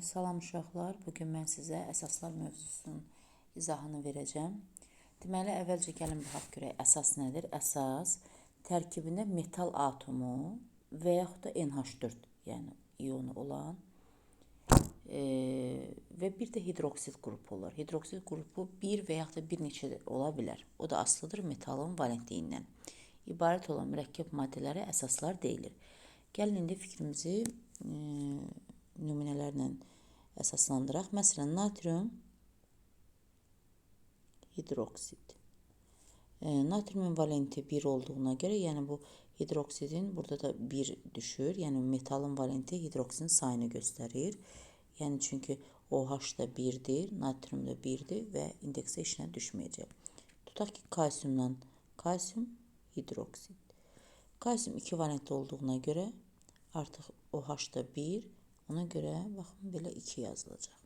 Salam uşaqlar, bu gün mən sizə əsaslar mövzusunun izahını verəcəm. Deməli, əvvəlcə gəlin baxaq görək əsas nədir? Əsas tərkibində metal atomu və yaxud da NH4, yəni ionu olan e, və bir də hidroksid qrupu olur. Hidroksid qrupu bir və yaxud da bir neçə ola bilər. O da asılıdır metalın valentliyindən. İbarət olan mürəkkəb maddələrə əsaslar deyilir. Gəlin indi fikrimizi e, nümunələrlə əsaslandıraq. Məsələn, natrium hidroksid. E, natriumun valenti 1 olduğuna görə, yəni bu hidroksidin burada da 1 düşür. Yəni metalın valenti hidroksidin sayını göstərir. Yəni çünki OH da 1-dir, natrium da 1-dir və indeksə işinə düşməyəcək. Tutaq ki, kalsiumdan kalsium hidroksid. Kalsium 2 valentli olduğuna görə artıq OH da 1, ona görə baxın belə 2 yazılacaq.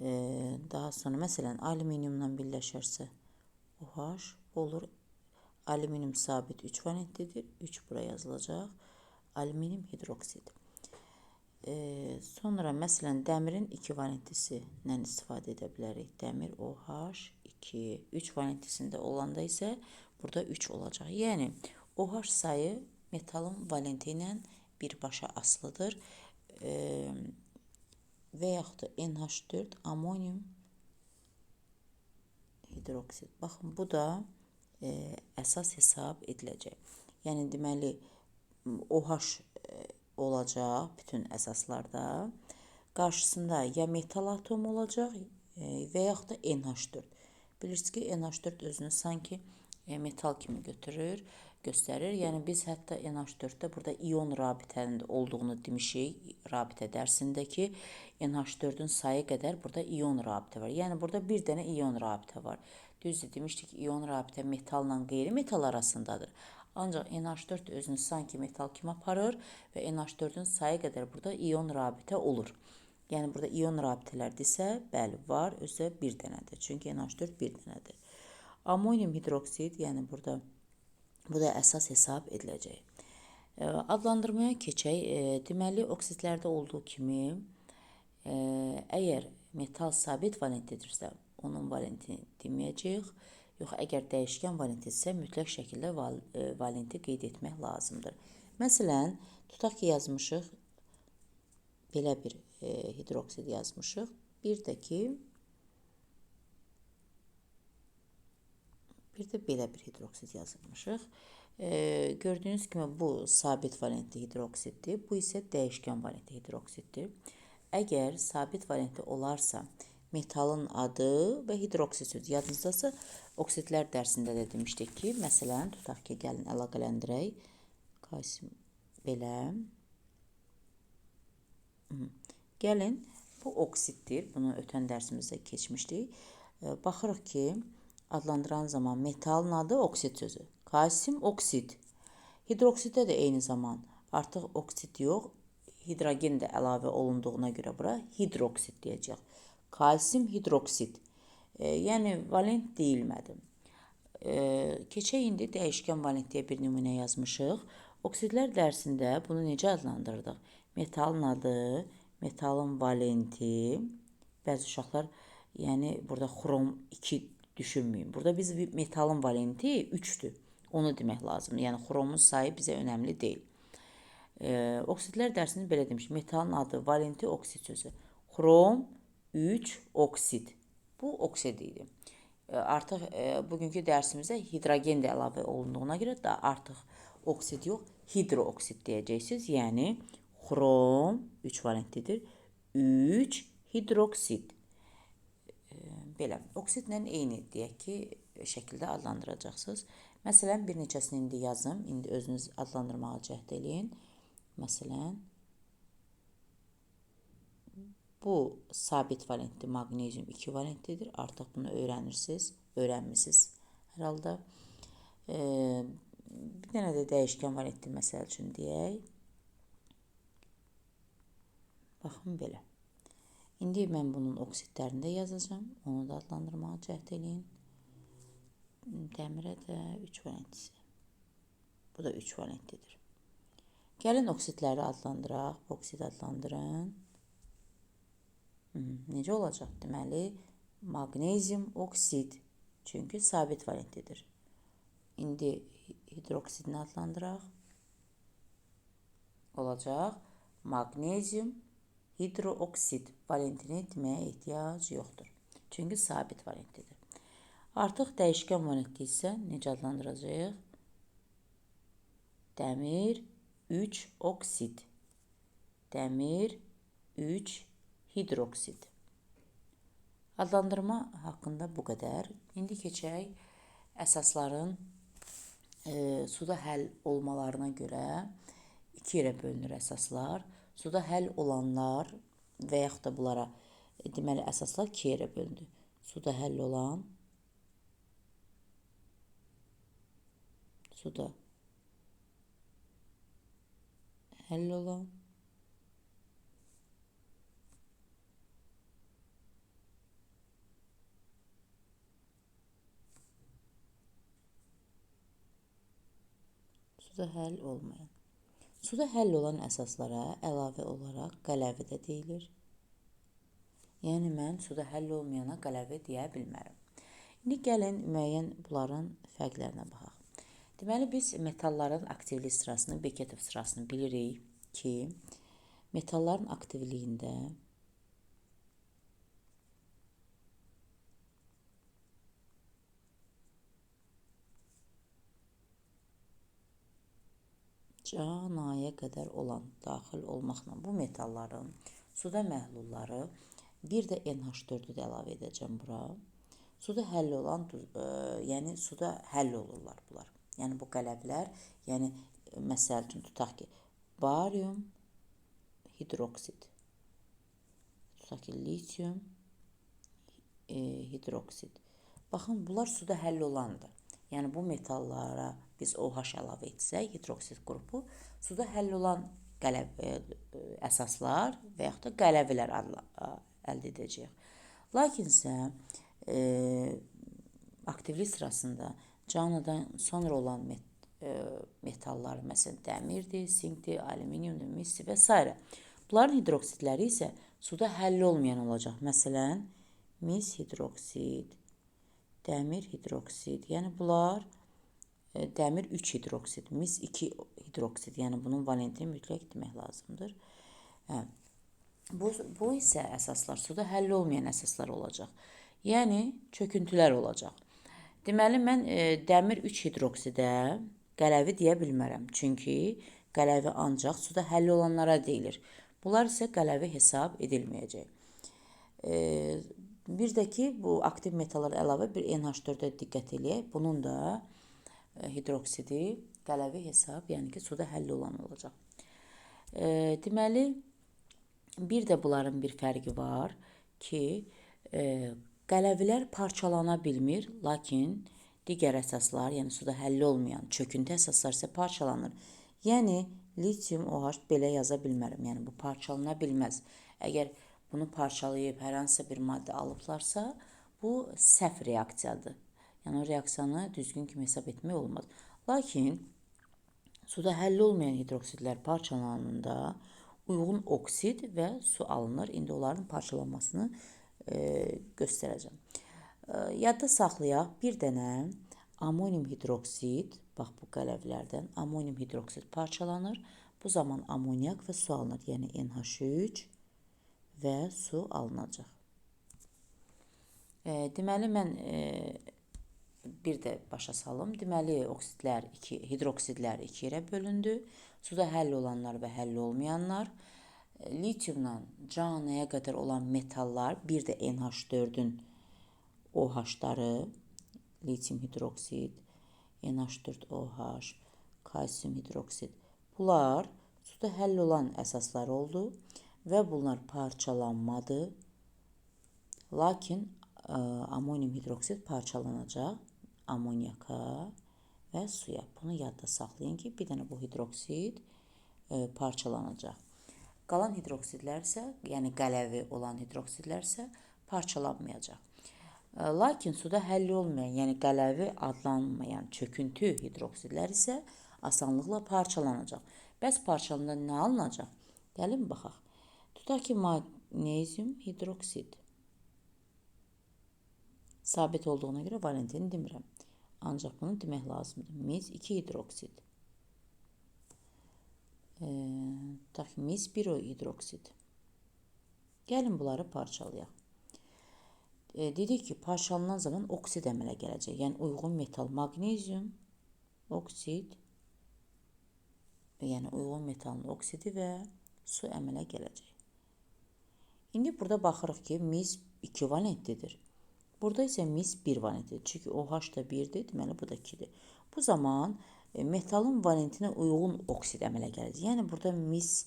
Ee, daha sonra məsələn alüminiumla birləşərsə OH olur. Alüminium sabit 3 valentlidir. 3 bura yazılacaq. Alüminium hidroksid. Ee, sonra məsələn dəmirin 2 valentlisindən istifadə edə bilərik. Dəmir OH 2, 3 valentlisində olanda isə burada 3 olacaq. Yəni OH sayı metalın valenti ilə birbaşa asılıdır. Ee, və yaxud da NH4 amonium hidroksid. Baxın, bu da e, əsas hesab ediləcək. Yəni deməli OH e, olacaq bütün əsaslarda. Qarşısında ya metal atomu olacaq e, və yaxud da NH4. Bilirsiniz ki, NH4 özünü sanki e, metal kimi götürür göstərir. Yəni biz hətta NH4-də burada ion rabitənin olduğunu demişik rabitə dərsindəki NH4-ün sayı qədər burada ion rabitə var. Yəni burada bir dənə ion rabitə var. Düzdür, demişdik ion rabitə metalla qeyri-metal arasındadır. Ancaq NH4 özünü sanki metal kimi aparır və NH4-ün sayı qədər burada ion rabitə olur. Yəni burada ion rabitələrdirsə, bəli, var, özü bir dənədir. Çünki NH4 bir dənədir. Amonium hidroksid, yəni burada Bu da əsas hesab ediləcək. E, adlandırmaya keçək. E, deməli, oksidlərdə olduğu kimi, e, əgər metal sabit valentlidirsə, onun valentini deməyəcəyik. Yox, əgər dəyişkən valentlidirsə, mütləq şəkildə val valenti qeyd etmək lazımdır. Məsələn, tutaq ki, yazmışıq belə bir e, hidroksid yazmışıq. Bir də ki, Bir de belə bir hidroksid yazılmışıq. E, gördüyünüz kimi bu sabit valentli hidroksiddir. Bu isə dəyişkən valentli hidroksiddir. Əgər sabit valentli olarsa, metalın adı və hidroksid sözü yadınızdasa, oksidlər dərsində də demişdik ki, məsələn, tutaq ki, gəlin əlaqələndirək. Kalsium belə. Gəlin, bu oksiddir. Bunu ötən dərsimizdə keçmişdik. Baxırıq ki, adlandıran zaman metalın adı oksit sözü. Kalsium oksid. Hidroksiddə də eyni zaman artıq oksid yox, hidrogen də əlavə olunduğuna görə bura hidroksid deyəcək. Kalsium hidroksid. E, yəni valent deyilmədi. E, keçək indi dəyişkən valentliyə bir nümunə yazmışıq. Oksidlər dərsində bunu necə adlandırdıq? Metalın adı, metalın valenti. Bəzi uşaqlar yəni burada xrom 2 düşünməyin. Burada biz metalın valenti 3-dür. Onu demək lazımdır. Yəni xromun sayı bizə önəmli deyil. E, oksidlər dərsində belə demiş. Metalın adı valenti oksid sözü. Xrom 3 oksid. Bu oksid idi. E, artıq e, bugünkü dərsimizə hidrogen də əlavə olunduğuna görə də artıq oksid yox, hidrooksid deyəcəksiniz. Yəni xrom 3 valentlidir. 3 hidroksid belə oksidlə eyni deyək ki, şəkildə adlandıracaqsınız. Məsələn, bir neçəsini indi yazım. İndi özünüz adlandırmağa cəhd eləyin. Məsələn, bu sabit valentli maqnezium 2 valentlidir. Artıq bunu öyrənirsiniz, öyrənmisiniz hər halda. E, bir dənə də dəyişkən valentli məsəl üçün deyək. Baxın belə. İndi mən bunun oksidlərini də yazacağam. Onu da adlandırmağa cəhd eləyin. Dəmirə də 3 valentlisi. Bu da 3 valentlidir. Gəlin oksidləri adlandıraq. Oksid adlandırın. necə olacaq? Deməli, maqnezium oksid. Çünki sabit valentlidir. İndi hidroksidini adlandıraq. Olacaq maqnezium hidrooksid. Valentini deməyə ehtiyac yoxdur. Çünki sabit valentlidir. Artıq dəyişkən valentli isə necə adlandıracağıq? Dəmir 3 oksid. Dəmir 3 hidroksid. Adlandırma haqqında bu qədər. İndi keçək əsasların e, suda həll olmalarına görə iki yerə bölünür əsaslar. Suda həll olanlar və yaxud da bunlara e, deməli əsaslar iki yerə bölündü. Suda həll olan suda həll olan suda həll olmayan. Suda həll olan əsaslara əlavə olaraq qələvi də deyilir. Yəni mən suda həll olmayana qələvi deyə bilmərəm. İndi gəlin müəyyən bunların fərqlərinə baxaq. Deməli biz metalların aktivlik sırasını, Beketov sırasını bilirik ki, metalların aktivliyində canaya qədər olan daxil olmaqla bu metalların suda məhlulları bir də NH4-ü də əlavə edəcəm bura. Suda həll olan, ə, e, yəni suda həll olurlar bunlar. Yəni bu qələvlər, yəni məsəl üçün tutaq ki, barium hidroksid. Tutaq ki, litium e, hidroksid. Baxın, bunlar suda həll olandır. Yəni bu metallara biz OH əlavə etsək, hidroksid qrupu suda həll olan qələb ə, e, e, əsaslar və yaxud da qələvilər əldə edəcəyik. Lakinsə e, aktivlik sırasında canadan sonra olan met, e, metallar, məsələn, dəmirdir, sinkdir, alüminiumdur, misdir və s. Bunların hidroksidləri isə suda həll olmayan olacaq. Məsələn, mis hidroksid, dəmir hidroksid. Yəni bunlar dəmir 3 hidroksid, mis 2 hidroksid. Yəni bunun valentini mütləq demək lazımdır. Hə. Bu, bu isə əsaslar suda həll olmayan əsaslar olacaq. Yəni çöküntülər olacaq. Deməli mən e, dəmir 3 hidroksidə qələvi deyə bilmərəm. Çünki qələvi ancaq suda həll olanlara deyilir. Bunlar isə qələvi hesab edilməyəcək. E, bir də ki, bu aktiv metallar əlavə bir NH4-ə diqqət eləyək. Bunun da E, hidroksidi qələvi hesab, yəni ki, suda həll olan olacaq. E, deməli, bir də bunların bir fərqi var ki, e, qələvilər parçalana bilmir, lakin digər əsaslar, yəni suda həll olmayan çöküntü əsaslar isə parçalanır. Yəni litium OH belə yaza bilmərəm. Yəni bu parçalana bilməz. Əgər bunu parçalayıb hər hansısa bir maddə alıblarsa, bu səhv reaksiyadır. Yəni reaksiyanı düzgün kimi hesab etmək olmaz. Lakin suda həll olmayan hidroksidlər parçalananda uyğun oksid və su alınır. İndi onların parçalanmasını e, göstərəcəm. E, yadda saxlayaq, bir dənə amonium hidroksid, bax bu qələvlərdən amonium hidroksid parçalanır. Bu zaman amoniak və su alınır. Yəni NH3 və su alınacaq. E, deməli mən e, bir də başa salım. Deməli, oksidlər 2, hidroksidlər 2 yerə bölündü. Suda həll olanlar və həll olmayanlar. Litiumdan canəyə qədər olan metallar, bir də NH4-ün OH-ları, litium hidroksid, NH4OH, kalsium hidroksid. Bunlar suda həll olan əsaslar oldu və bunlar parçalanmadı. Lakin amonium hidroksid parçalanacaq amonyaka və suya. Bunu yadda saxlayın ki, bir dənə bu hidroksid parçalanacaq. Qalan hidroksidlər isə, yəni qələvi olan hidroksidlər isə parçalanmayacaq. Lakin suda həll olmayan, yəni qələvi adlanmayan çöküntü hidroksidlər isə asanlıqla parçalanacaq. Bəs parçalananda nə alınacaq? Gəlin baxaq. Tutaq ki, Magnezyum hidroksid. Sabit olduğuna görə valentini demirəm. Ancaq bunu demək lazımdır. Mis 2 hidroksid. E, tak mis 1 hidroksid. Gəlin bunları parçalayaq. E, dedik ki, parçalanan zaman oksid əmələ gələcək. Yəni uyğun metal magnezyum, oksid, yəni uyğun metalın oksidi və su əmələ gələcək. İndi burada baxırıq ki, mis 2 valentlidir. Burada isə mis 1 valentlidir. Çünki OH da 1-dir, deməli bu da 2-dir. Bu zaman e, metalın valentinə uyğun oksid əmələ gələcək. Yəni burada mis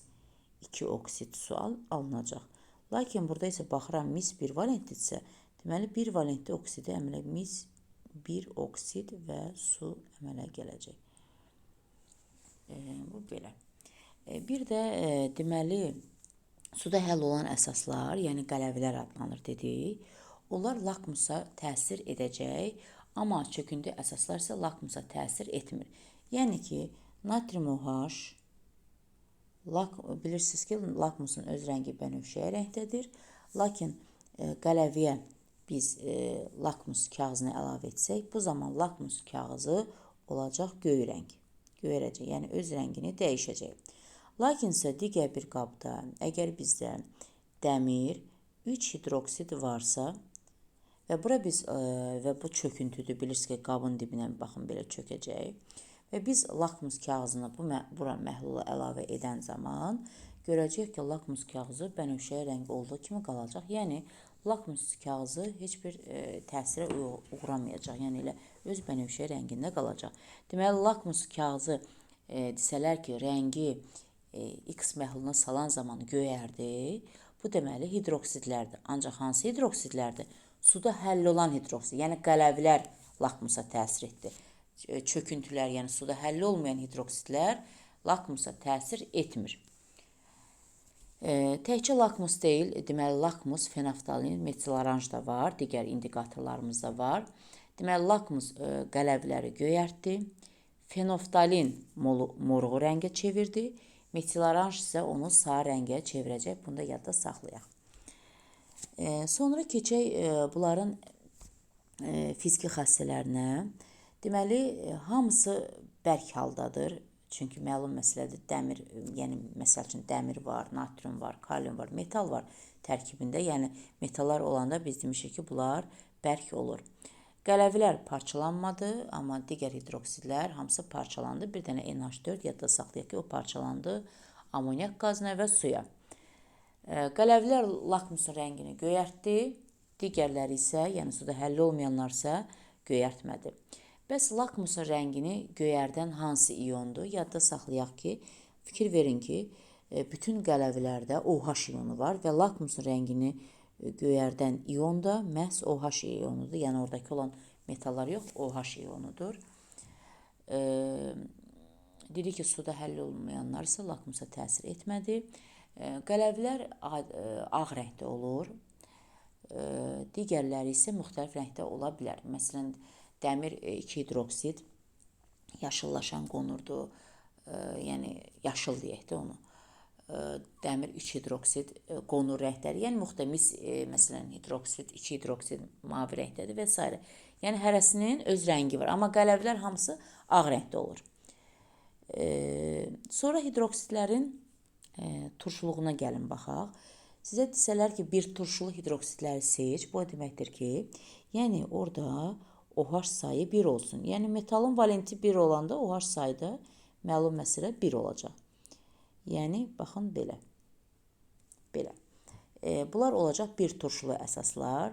2 oksid su al alınacaq. Lakin burada isə baxıram mis 1 valentlidirsə, deməli 1 valentli oksidi əmələ mis 1 oksid və su əmələ gələcək. E, bu belə. E, bir də e, deməli suda həll olan əsaslar, yəni qələvilər adlanır dedik. Onlar lakmusa təsir edəcək, amma çöküntü əsaslar isə lakmusa təsir etmir. Yəni ki, natrium OH lak bilirsiniz ki, lakmusun öz rəngi bənövşəyə rəngdədir. Lakin e, qələviyə biz e, lakmus kağızını əlavə etsək, bu zaman lakmus kağızı olacaq göy rəng. Göyərəcək, yəni öz rəngini dəyişəcək. Lakinsə digər bir qabda əgər bizdə dəmir 3 hidroksid varsa və bura biz ə, və bu çöküntüdür bilirsiniz ki, qabın dibinə baxın belə çökəcək. Və biz lakmus kağızını bu bura məhlula əlavə edən zaman görəcəyik ki, lakmus kağızı bənövşəyə rəngi olduğu kimi qalacaq. Yəni lakmus kağızı heç bir e, təsirə uğramayacaq. Yəni elə öz bənövşə rəngində qalacaq. Deməli lakmus kağızı e, desələr ki, rəngi e, X məhluluna salan zaman göyərdi. Bu deməli hidroksidlərdir. Ancaq hansı hidroksidlərdir? Suda həll olan hidroksid, yəni qələvlər lakmusa təsir etdi. Çöküntülər, yəni suda həll olmayan hidroksidlər lakmusa təsir etmir. E, təkcə lakmus deyil, deməli lakmus, fenaftalin, metil oranj da var, digər indikatorlarımız da var. Deməli lakmus e, qələvləri göyərtdi. Fenoftalin moruğu rəngə çevirdi. Metil oranj isə onu sarı rəngə çevirəcək. Bunu da yadda saxlayaq. E, sonra keçək e, bunların e, fiziki xassələrinə. Deməli, e, hamısı bərk haldadır. Çünki məlum məsələdir, dəmir, yəni məsəl üçün dəmir var, natrium var, kalium var, metal var tərkibində. Yəni metallar olanda biz demişik ki, bunlar bərk olur. Qələvilər parçalanmadı, amma digər hidroksidlər hamısı parçalandı. Bir dənə NH4 yadda saxlayaq ki, o parçalandı amoniak qazına və suya. E, qələvlər lakmusun rəngini göyərtdi, digərləri isə, yəni suda həll olmayanlar isə göyərtmədi. Bəs lakmusun rəngini göyərdən hansı iyondur? Yadda saxlayaq ki, fikir verin ki, e, bütün qələvlərdə OH iyonu var və lakmusun rəngini e, göyərdən iyon da məhz OH ionudur. Yəni oradakı olan metallar yox, OH ionudur. E, dedik ki, suda həll olmayanlar isə lakmusa təsir etmədi. E, qələvlər e, ağ rəngdə olur. E, digərləri isə müxtəlif rəngdə ola bilər. Məsələn, dəmir 2 e, hidroksid yaşıllaşan qonurdur. E, yəni yaşıl deyək də onu. E, dəmir 3 hidroksid qonur rəngləri, yəni müxtəmis məsələn hidroksid 2 hidroksid mavi rəngdədir və s. Yəni hərəsinin öz rəngi var, amma qələvlər hamısı ağ rəngdə olur. Sonra hidroksidlərin turşuluğuna gəlin baxaq. Sizə desələr ki, bir turşulu hidroksidləri seç, bu deməkdir ki, yəni orada OH sayı 1 olsun. Yəni metalın valenti 1 olanda OH sayı da məlum məsələ 1 olacaq. Yəni baxın belə. Belə. E, bunlar olacaq bir turşulu əsaslar.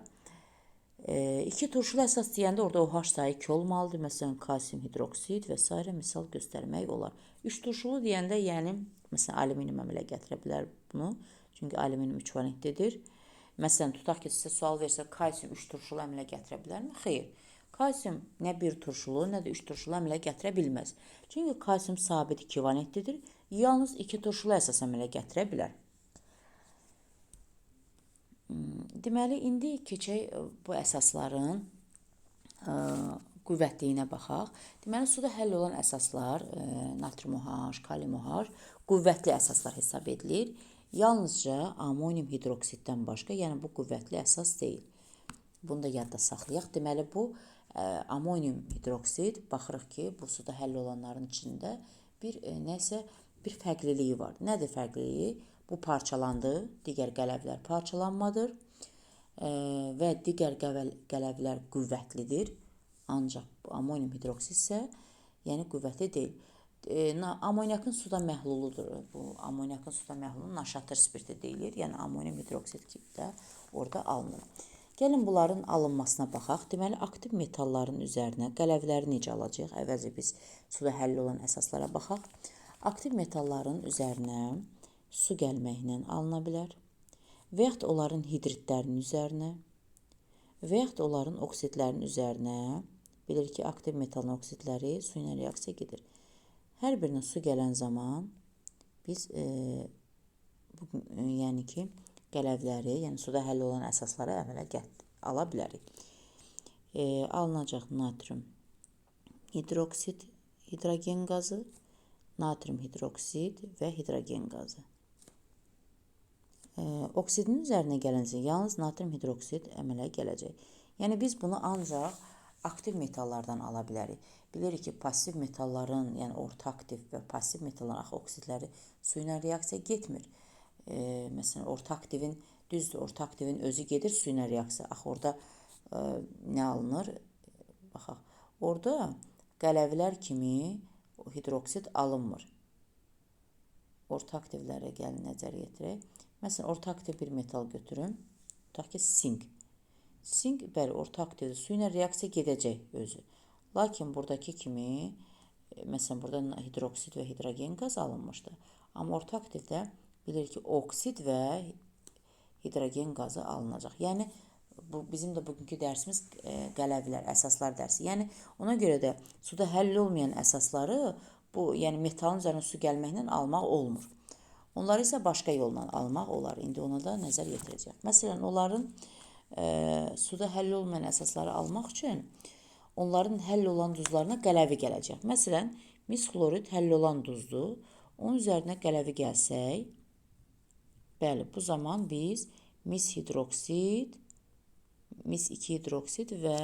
E, iki turşulu əsas deyəndə orada OH sayı 2 olmalıdır. Məsələn, kalsium hidroksid və s. misal göstərmək olar. Üç turşulu deyəndə, yəni məsələn, alüminium əmələ gətirə bilər bunu. Çünki alüminium 3 valentlidir. Məsələn, tutaq ki, sizə sual versə, kalsium 3 turşulu əmələ gətirə bilərmi? Xeyr. Kalsium nə bir turşulu, nə də üç turşulu əmələ gətirə bilməz. Çünki kalsium sabit ekvivalentlidir. Yalnız iki turşulu əsas əmələ gətirə bilər. Hmm, deməli, indi keçək e, bu əsasların e, qüvvətliyinə baxaq. Deməli, suda həll olan əsaslar, e, natrium OH, kalium OH qüvvətli əsaslar hesab edilir. Yalnızca amonium hidroksiddən başqa, yəni bu qüvvətli əsas deyil. Bunu da yadda saxlayaq. Deməli bu ə, amonium hidroksid baxırıq ki, bu suda həll olanların içində bir ə, nəsə bir fərqliliyi var. Nədir fərqliliyi? Bu parçalandı, digər qələvlər parçalanmadır ə, və digər qələvlər qüvvətlidir. Ancaq bu amonium hidroksid isə yəni qüvvətli deyil. E, amoniakın suda məhluludur. Bu amoniakın suda məhlulu naşatır spirti deyilir. Yəni amonium hidroksid kimi də orada alınır. Gəlin bunların alınmasına baxaq. Deməli aktiv metalların üzərinə qələvləri necə alacağıq? Əvvəlcə biz suda həll olan əsaslara baxaq. Aktiv metalların üzərinə su gəlməklə alına bilər və yaxud onların hidritlərinin üzərinə və yaxud onların oksidlərinin üzərinə bilir ki, aktiv metalın oksidləri su ilə reaksiya gedir. Hər birinə su gələn zaman biz e, bu e, yəni ki, qələvləri, yəni suda həll olan əsasları əmələ gət ala bilərik. E, alınacaq natrium hidroksid, hidrogen qazı, natrium hidroksid və hidrogen qazı. E, oksidin üzərinə gəlincə yalnız natrium hidroksid əmələ gələcək. Yəni biz bunu ancaq aktiv metallardan ala bilərik. Bilirik ki, passiv metalların, yəni orta aktiv və passiv metalların axı oksidləri su ilə reaksiya getmir. E, məsələn, orta aktivin düzdür, orta aktivin özü gedir su ilə reaksiya. Axı orada e, nə alınır? Baxaq. Orada qələvlər kimi hidroksid alınmır. Orta aktivlərə gəlin nəzər yetirək. Məsələn, orta aktiv bir metal götürün. Tutaq ki, sink. Sink bəli, orta aktivdir. Su ilə reaksiya gedəcək özü. Lakin buradakı kimi e, məsələn, burada hidroksid və hidrogen qaz alınmışdı. Amma orta aktivdə bilir ki, oksid və hidrogen qazı alınacaq. Yəni bu bizim də bugünkü dərsimiz e, qələvlər, əsaslar dərsi. Yəni ona görə də suda həll olmayan əsasları bu, yəni metalın üzərinə su gəlməklə almaq olmur. Onları isə başqa yolla almaq olar. İndi ona da nəzər yetirəcəyik. Məsələn, onların suda həll olmayan əsasları almaq üçün onların həll olan duzlarına qələvi gələcək. Məsələn, mis xlorid həll olan duzdur. Onun üzərinə qələvi gəlsək, bəli, bu zaman biz mis hidroksid, mis 2 hidroksid və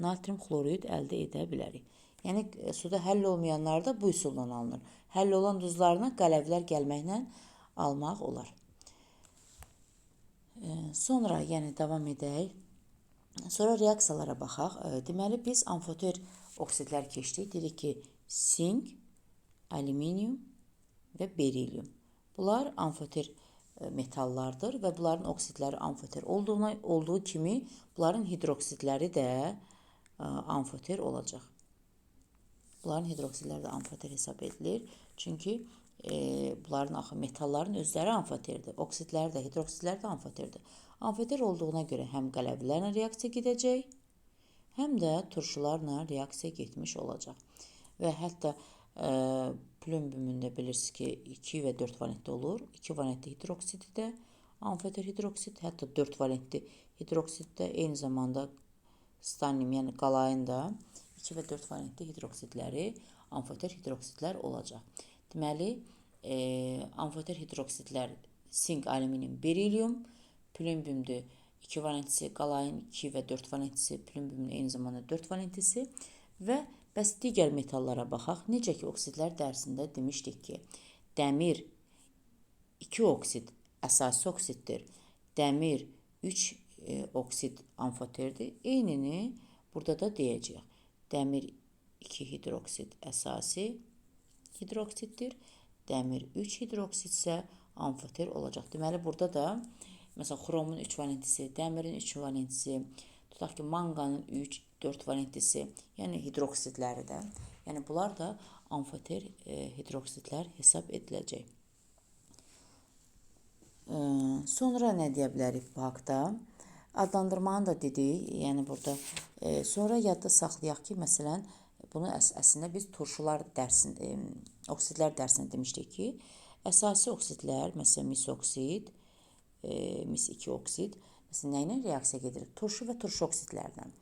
natrium xlorid əldə edə bilərik. Yəni e, suda həll olmayanlar da bu üsulla alınır. Həll olan duzlarına qələvlər gəlməklə almaq olar. E, sonra yəni davam edək. Sonra reaksiyalara baxaq. E, deməli biz amfoter oksidlər keçdik. Dedik ki, sink, alüminium və berilyum. Bunlar amfoter e, metallardır və bunların oksidləri amfoter olduğuna olduğu kimi bunların hidroksidləri də ə, amfoter olacaq. Bunların hidroksidləri də amfoter hesab edilir. Çünki e, bunların axı metalların özləri amfoterdir. Oksidlər də, hidroksidlər də amfoterdir. Amfoter olduğuna görə həm qələvlərlə reaksiya gedəcək, həm də turşularla reaksiya getmiş olacaq. Və hətta e, plümbümündə bilirsiniz ki, 2 və 4 valentli olur. 2 valentli hidroksidi də amfoter hidroksid, hətta 4 valentli hidroksid də eyni zamanda stanium, yəni qalayın da 2 və 4 valentli hidroksidləri amfoter hidroksidlər olacaq. Deməli, e, amfoter hidroksidlər sink, alüminium, berilyum, plümbümdür 2 valentlisi, qalayın 2 və 4 valentlisi, plümbümün eyni zamanda 4 valentlisi və bəs digər metallara baxaq. Necə ki, oksidlər dərsində demişdik ki, dəmir 2 oksid əsasi oksiddir. Dəmir 3 e, oksid amfoterdir. Eynini burada da deyəcəyik dəmir 2 hidroksid əsasi hidroksiddir. Dəmir 3 hidroksid isə amfoter olacaq. Deməli burada da məsələn xromun 3 valentisi, dəmirin 3 valentisi, tutaq ki manqanın 3, 4 valentisi, yəni hidroksidləri də, yəni bunlar da amfoter e, hidroksidlər hesab ediləcək. E, sonra nə deyə bilərik bu haqqda? adlandırmanı da dedik. Yəni burada e, sonra yadda saxlayaq ki, məsələn, bunu əs əslində biz turşular dərsində, oksidlər dərsində demişdik ki, əsasi oksidlər, məsələn, mis oksid, e, mis 2 oksid, məsələn, nə ilə reaksiya gedir? Turşu və turşu oksidlərdən.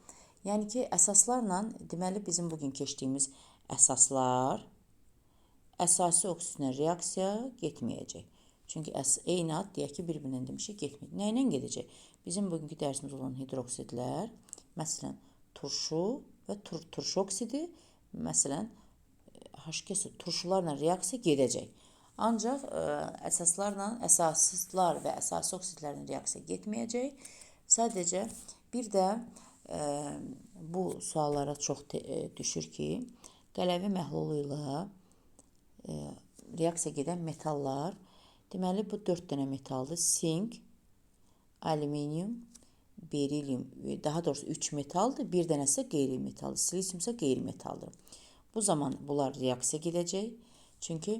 Yəni ki, əsaslarla deməli bizim bu gün keçdiyimiz əsaslar əsasi oksidlə reaksiya getməyəcək. Çünki əs eyni ad deyək ki, bir-birindən demişik getmir. Nə ilə gedəcək? Bizim bugünkü dərsimiz olan hidroksidlər, məsələn, turşu və tur turşu oksidi, məsələn, H2 turşularla reaksiya gedəcək. Ancaq ə, əsaslarla, əsaslar və əsas oksidlərlə reaksiya getməyəcək. Sadəcə bir də ə, bu suallara çox ə, düşür ki, qələvi məhlulu ilə ə, reaksiya gedən metallar, deməli bu 4 dənə metaldır. Sink, alüminium, berilyum, daha doğrusu 3 metaldır, bir dənəsi qeyri-metaldır. Silisyum isə qeyri-metaldır. Bu zaman bunlar reaksiya gedəcək. Çünki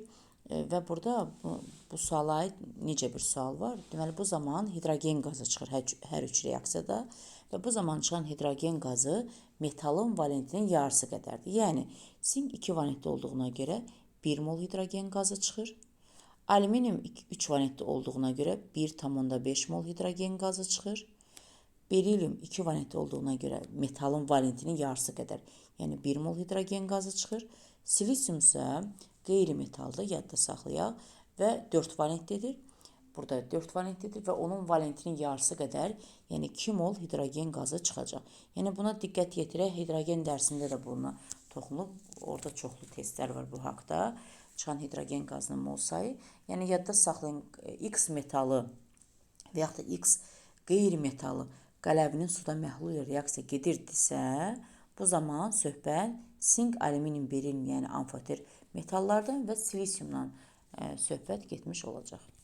e, və burada bu, bu suala necə bir sual var? Deməli bu zaman hidrogen qazı çıxır hər, hər üç reaksiyada və bu zaman çıxan hidrogen qazı metalın valentinin yarısı qədərdir. Yəni sink 2 valentli olduğuna görə 1 mol hidrogen qazı çıxır. Alüminium 3 valentli olduğuna görə 1,5 mol hidrogen qazı çıxır. Berilyum 2 valentli olduğuna görə metalın valentinin yarısı qədər, yəni 1 mol hidrogen qazı çıxır. Silisyum isə qeyri-metaldır, yadda saxlayaq və 4 valentlidir. Burada 4 valentlidir və onun valentinin yarısı qədər, yəni 2 mol hidrogen qazı çıxacaq. Yəni buna diqqət yetirək, hidrogen dərsində də buna toxunulub. Orada çoxlu testlər var bu haqqda. Çıxan hidrogen qazının mol sayı. Yəni yadda saxlayın, X metalı və yaxud da X qeyri-metalı qələvinin suda məhlul reaksiya gedirdisə, bu zaman söhbət sink, alüminium, berilyum, yəni amfoter metallardan və silisyumdan ə, söhbət getmiş olacaq.